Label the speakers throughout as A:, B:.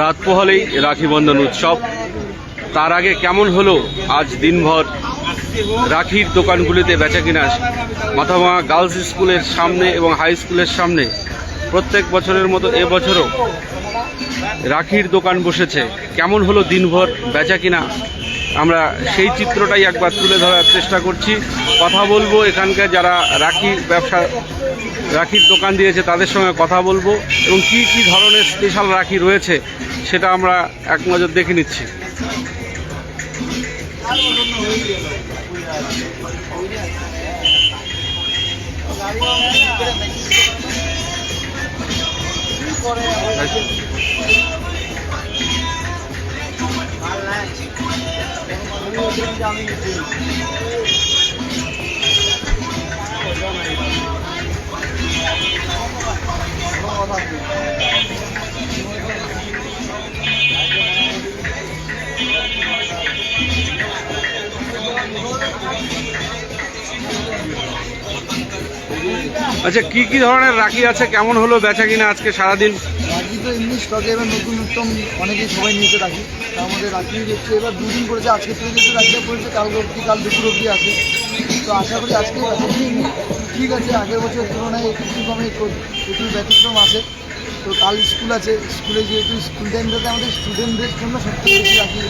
A: রাত পোহালেই রাখি বন্ধন উৎসব। তার আগে কেমন হলো আজ দিনভর? রাখির দোকানগুলিতে বেচা কিনা মাথাভাঙা গার্লস স্কুলের সামনে এবং হাই স্কুলের সামনে প্রত্যেক বছরের মতো এবছরও রাখির দোকান বসেছে। কেমন হলো দিনভর বেচা কিনা? আমরা সেই চিত্রটাই একবার তুলে ধরার চেষ্টা করছি। কথা বলব এখানকার যারা রাখি ব্যবসা, রাখির দোকান দিয়েছে তাদের সঙ্গে কথা বলব এবং কি কি ধরনের স্পেশাল রাখি রয়েছে সেটা আমরা এক নজর দেখে নিচ্ছি। আচ্ছা কি কি ধরনের রাখি আছে? কেমন হলো বেচা কিনা আজকে সারাদিন?
B: রাখি তো এমনি স্টকে এবার নতুন নতুন অনেকেই সবাই নিয়েছে রাখি। তার মধ্যে রাখি হচ্ছে এবার দুদিন করেছে আজকে থেকে যেহেতু রাখিটা পড়েছে কাল অবধি কাল দুপুর অবধি আছে। তো আশা করি আজকে রাখি ঠিক আছে আগের বছর তুলনায় একটু কমে একটু- ব্যতিক্রম আছে। তো কাল স্কুল আছে স্কুলে যেহেতু স্কুল টাইমটাতে আমাদের স্টুডেন্টদের জন্য সবথেকে বেশি রাখি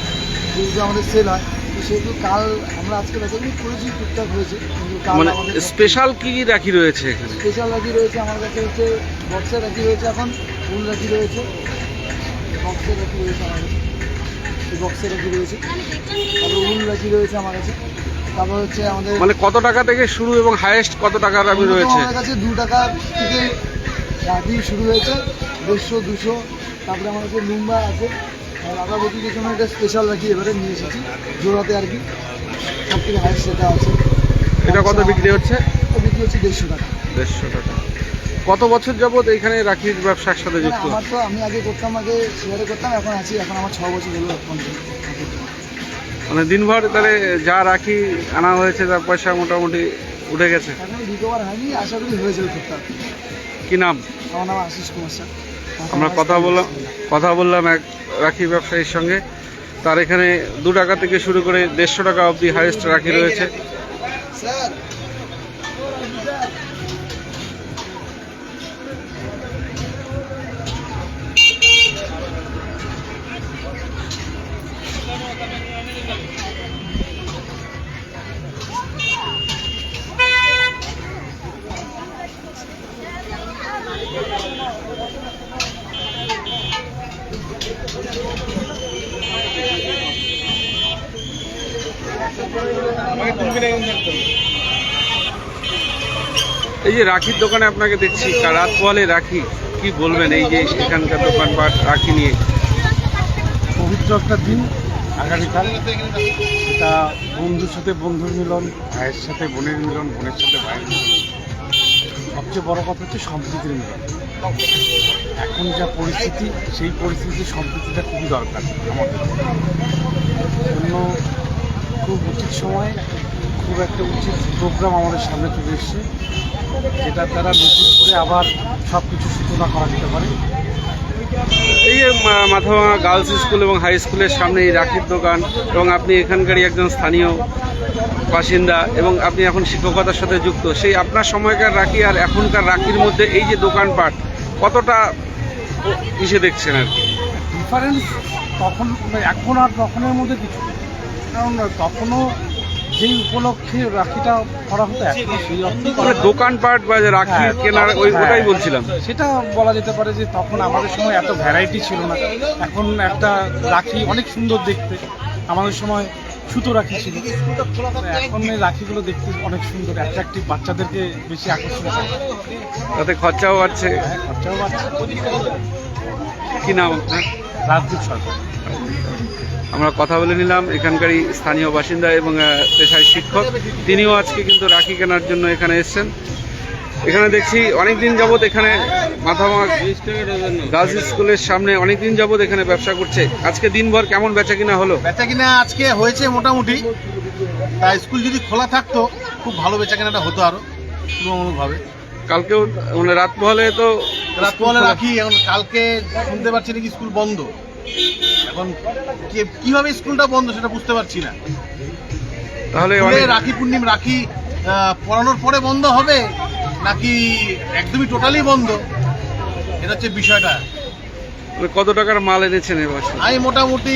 B: যেহেতু আমাদের সেল হয়। তো সেহেতু কাল আমরা আজকে বেচাকিনি করেছি টুকটাক হয়েছে। কিন্তু
A: মানে স্পেশাল কি কি রাখি রয়েছে
B: স্পেশাল রাখি রয়েছে আমার কাছে হচ্ছে বক্সের রাখি রয়েছে এখন। রাখি রয়েছে বক্সের রাখি রয়েছে আমার কাছে এই বক্সের রাখি রয়েছে। তারপর উল রাখি রয়েছে আমার কাছে। তারপর হচ্ছে আমাদের
A: মানে কত টাকা থেকে শুরু এবং হাইয়েস্ট কত টাকার আমি রয়েছে?
B: আমার কাছে দু টাকা থেকে রাখি শুরু হয়েছে দেড়শো দুশো। তারপরে আমার কাছে লুম্বা আছে। আর আগাবতীদের জন্য একটা স্পেশাল রাখি এবারে নিয়ে এসেছি জোড়াতে আর কি। সব থেকে হাইস্ট সেটা আছে।
A: এটা কত বিক্রি হচ্ছে?
B: বিক্রি হচ্ছে দেড়শো টাকা।
A: দেড়শো টাকা। কত বছর যাবত এখানে রাখির ব্যবসার সাথে যুক্ত?
B: আমার তো আমি আগে করতাম আগে শেয়ারে করতাম এখন আছি এখন আমার ছ বছর হলো
A: মানে দিনভর তাহলে যা রাখি আনা হয়েছে তার পয়সা মোটামুটি উঠে গেছে।
B: এখন রিকভার হয়নি আশা করি হয়ে যাবে টুকটাক
A: কি নাম?
B: আমার নাম আশিস কুমার স্যার।
A: আমরা কথা বললাম কথা বললাম এক রাখি ব্যবসায়ীর সঙ্গে। তার এখানে দু টাকা থেকে শুরু করে দেড়শো টাকা অবধি হাইয়েস্ট রাখি রয়েছে।
B: স্যার
A: এই যে রাখির দোকানে আপনাকে দেখছি রাত পোয়ালে রাখি, কি বলবেন এই যে এখানকার দোকানপাট রাখি নিয়ে?
C: পবিত্র একটা দিন আগামীকাল সেটা বন্ধুর সাথে বন্ধুর মিলন, ভাইয়ের সাথে বোনের মিলন, বোনের সাথে ভাইয়ের মিলন। সবচেয়ে বড় কথা হচ্ছে সম্প্রীতির মিলন। এখন যা পরিস্থিতি, সেই পরিস্থিতিতে সম্প্রীতিটা খুবই দরকার আমাদের। জন্য খুব উচিত সময় খুব একটা উচিত প্রোগ্রাম আমাদের সামনে চলে এসছে যেটার দ্বারা নতুন করে আবার সব কিছু সূচনা করা যেতে পারে
A: এই যে মাথাভাঙা গার্লস স্কুল এবং হাই স্কুলের সামনে এই রাখির দোকান এবং আপনি এখানকারই একজন স্থানীয় বাসিন্দা এবং আপনি এখন শিক্ষকতার সাথে যুক্ত সেই আপনার সময়কার রাখি আর এখনকার রাখির মধ্যে এই যে দোকানপাট কতটা ইসে দেখছেন আর কি
C: ডিফারেন্স তখন মানে এখন আর তখনের মধ্যে কিছু নেই। কারণ তখনও যেই উপলক্ষে রাখিটা করা হতো এখন সেই অর্থেই করা
A: মানে দোকানপাট বা যে রাখি
C: হ্যাঁ,
A: কেনার ওই
C: হ্যাঁ,
A: ওটাই বলছিলাম।
C: সেটা বলা যেতে পারে যে তখন আমাদের সময় এত ভ্যারাইটি ছিল না। এখন একটা রাখি অনেক সুন্দর দেখতে। আমাদের সময় সুতো রাখি ছিল। এখন এই রাখিগুলো দেখতে অনেক সুন্দর অ্যাট্রাকটিভ বাচ্চাদেরকে বেশি আকর্ষণ করে।
A: তাতে খরচাও বাড়ছে।
C: হ্যাঁ, খরচাও বাড়ছে।
A: কি নাম আপনার?
C: রাজদীপ সরকার।
A: আমরা কথা বলে নিলাম। এখানকারই স্থানীয় বাসিন্দা এবং পেশায় শিক্ষক। তিনিও আজকে কিন্তু রাখি কেনার জন্য এখানে এসেছেন। এখানে দেখছি অনেক দিন যাবত এখানে মাথাভাঙা গার্লস স্কুলের সামনে অনেক দিন যাবত এখানে ব্যবসা করছে। আজকে দিনভর কেমন বেচা কিনা হলো?
D: বেচা কিনা আজকে হয়েছে মোটামুটি। তা স্কুল যদি খোলা থাকতো খুব ভালো বেচা কেনাটা হতো আরও তুলনামূলকভাবে।
A: কালকেও মানে রাত পোহালে তো
D: রাত পোহালে রাখি এখন কালকে শুনতে পারছি নাকি স্কুল বন্ধ। এখন কে- কীভাবে স্কুলটা বন্ধ সেটা বুঝতে পারছি না।
A: তাহলে
D: রাখি পূর্ণিম রাখি পড়ানোর পরে বন্ধ হবে নাকি একদমই টোটালি বন্ধ? এটা হচ্ছে বিষয়টা।
A: কত টাকার মাল এনেছেন এবছর
D: আমি মোটামুটি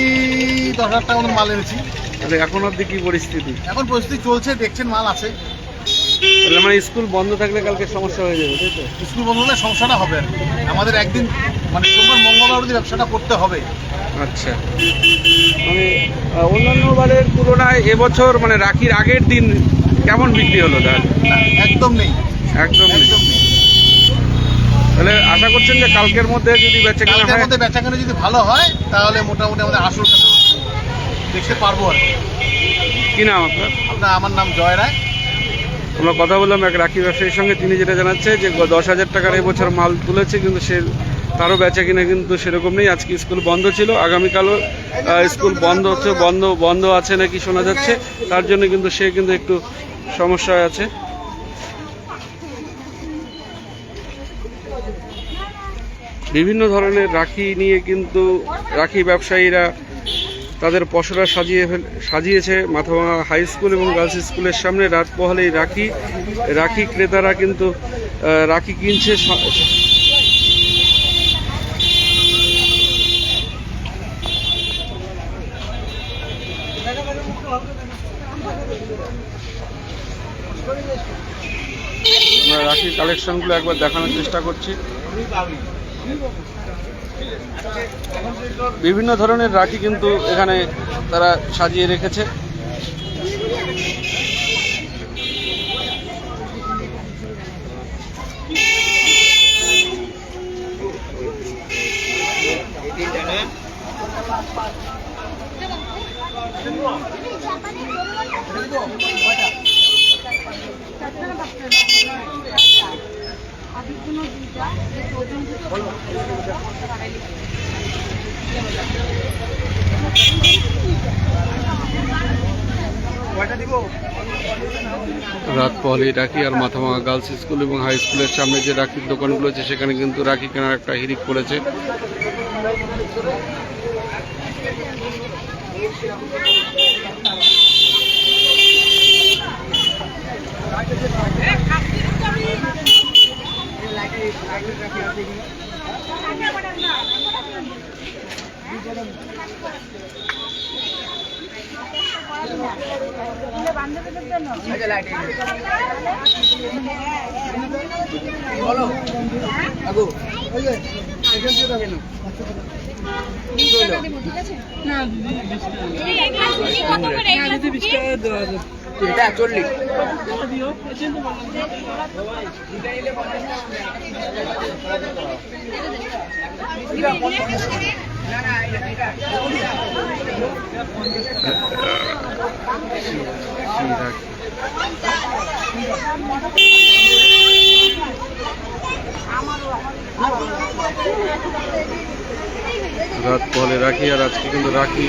D: দশ হাজার টাকা মতো মাল এনেছি।
A: তাহলে এখন অব্দি কি পরিস্থিতি?
D: এখন পরিস্থিতি চলছে দেখছেন মাল আছে।
A: তাহলে মানে স্কুল বন্ধ থাকলে কালকে সমস্যা হয়ে যাবে তাই তো?
D: স্কুল বন্ধ হলে সমস্যাটা হবে। আমাদের একদিন মানে সোমবার মঙ্গলবার অবধি ব্যবসাটা করতে হবে।
A: আচ্ছা। মানে অন্যান্য বারের তুলনায় এবছর মানে রাখির আগের দিন কেমন বিক্রি হলো তাহলে
D: একদম নেই।
A: একদম নেই।
D: একদম নেই।
A: তাহলে আশা করছেন যে কালকের মধ্যে যদি বেচে কেনা
D: কালকের
A: হয়
D: মধ্যে বেচাকেনা যদি ভালো হয় তাহলে মোটামুটি আমাদের আসল দেখতে পারব আর কি।
A: কি নাম আপনার?
D: আপনার আমার নাম জয় রায়।
A: আমরা কথা বললাম এক রাখি ব্যবসায়ীর সঙ্গে। তিনি যেটা জানাচ্ছে যে দশ হাজার টাকার এবছর মাল তুলেছে কিন্তু সে তারও বেচা কিনা কিন্তু সেরকম নেই। আজকে স্কুল বন্ধ ছিল, আগামীকালও স্কুল বন্ধ হচ্ছে, বন্ধ বন্ধ আছে নাকি শোনা যাচ্ছে, তার জন্য কিন্তু সে কিন্তু একটু সমস্যায় আছে। বিভিন্ন ধরনের রাখি নিয়ে কিন্তু রাখি ব্যবসায়ীরা তাদের পসরা সাজিয়ে ফেল- সাজিয়েছে। মাথাভাঙা হাই স্কুল এবং গার্লস স্কুলের সামনে রাত পোহালেই রাখি রাখি ক্রেতারা কিন্তু রাখি কিনছে আমরা রাখির কালেকশনগুলো একবার দেখানোর চেষ্টা করছি। বিভিন্ন ধরনের রাখি কিন্তু এখানে তারা সাজিয়ে রেখেছে। রাত পহলেই রাখি আর মাথাভাঙা গার্লস স্কুল এবং হাই স্কুলের সামনে যে রাখির দোকানগুলো আছে, সেখানে কিন্তু রাখি কেনার একটা হিরিক পড়েছে।
B: বলো আগু ওই যে এখান থেকে যাবেন না দিদি 20 টাকা দিদি 20 টাকা দেওয়া
A: সেই রাখি। রাত পহলে রাখি আর আজকে কিন্তু রাখি